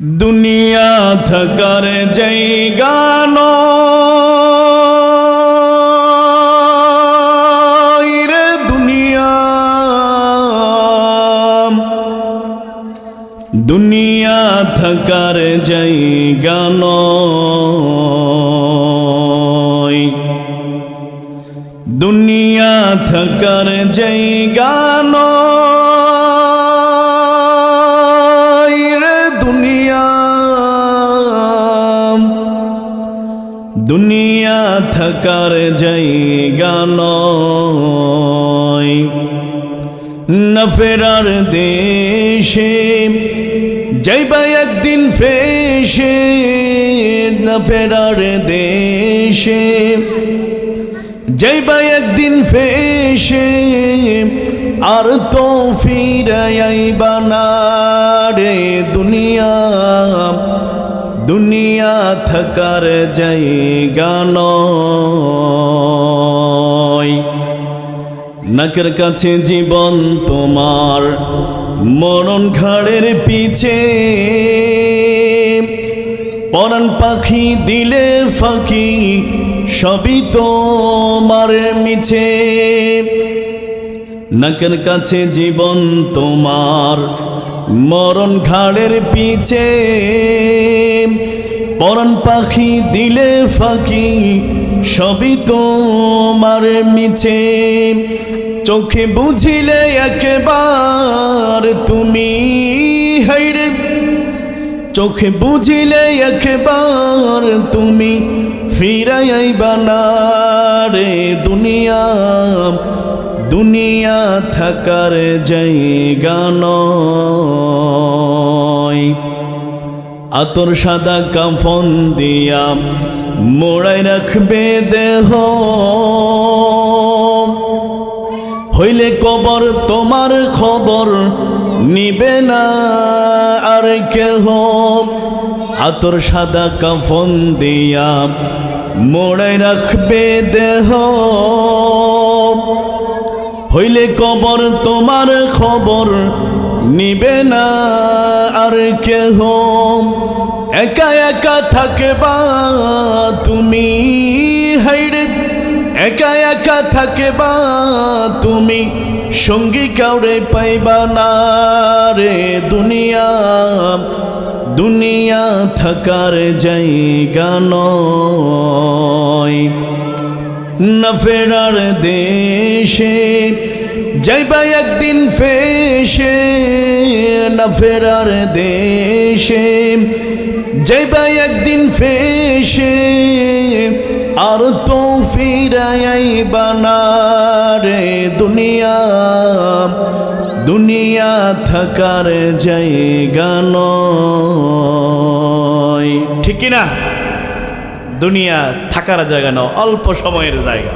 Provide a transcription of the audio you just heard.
দুনিয়া থাকার জায়গা নয় রে দুনিয়া। দুনিয়া থাকার জায়গা নয় দুনিয়া থাকার জায়গা নয় দুনিয়া থাকার জায়গা নয়। না ফেরার দেশে যাইবা একদিন ফেসে, না ফেরার দেশে যাইবা একদিন ফেসে, আর তো ফিরাইবা থাকার জায়গা নয়। নাকের কাছে জীবন তোমার, মরণ ঘাড়ের পিছে। পরাণ পাখি দিলে ফাঁকি, সবই তোমার মিছে। নাকের কাছে জীবন তোমার, মরণ ঘাড়ের পিছে। পরাণ পাখি দিলে ফাঁকি, সবই তোমার মিছে। চোখে বুঝিলে একবার তুমি হাইরে চোখে বুঝিলে একবার তুমি ফিরাইবা না রে। দুনিয়া দুনিয়া থাকার জায়গা নয়। আতর সাদা কাফন দিয়া মোড়াই রাখবে দেহ। হইলে কবর তোমার খবর নিবে না আর কেহ। আতর সাদা কাফন দিয়া মোড়াই রাখবে দেহ। হইলে কবর তোমার খবর নিবে না আর কেহ। একা একা থাকবা তুমি হাইরে একা একা থাকবা তুমি, সঙ্গী কাউরে পাইবা না রে। দুনিয়া দুনিয়া থাকার জায়গা নয়। না ফেরার দেশে যাইবা একদিন ফেসে না ফেরার দেশে। যাইবা একদিন ফেসে আর তো ফিরাইবা না রে দুনিয়া। দুনিয়া থাকার জায়গা ঠিক না দুনিয়া থাকার জায়গা অল্প সময়ের জায়গা।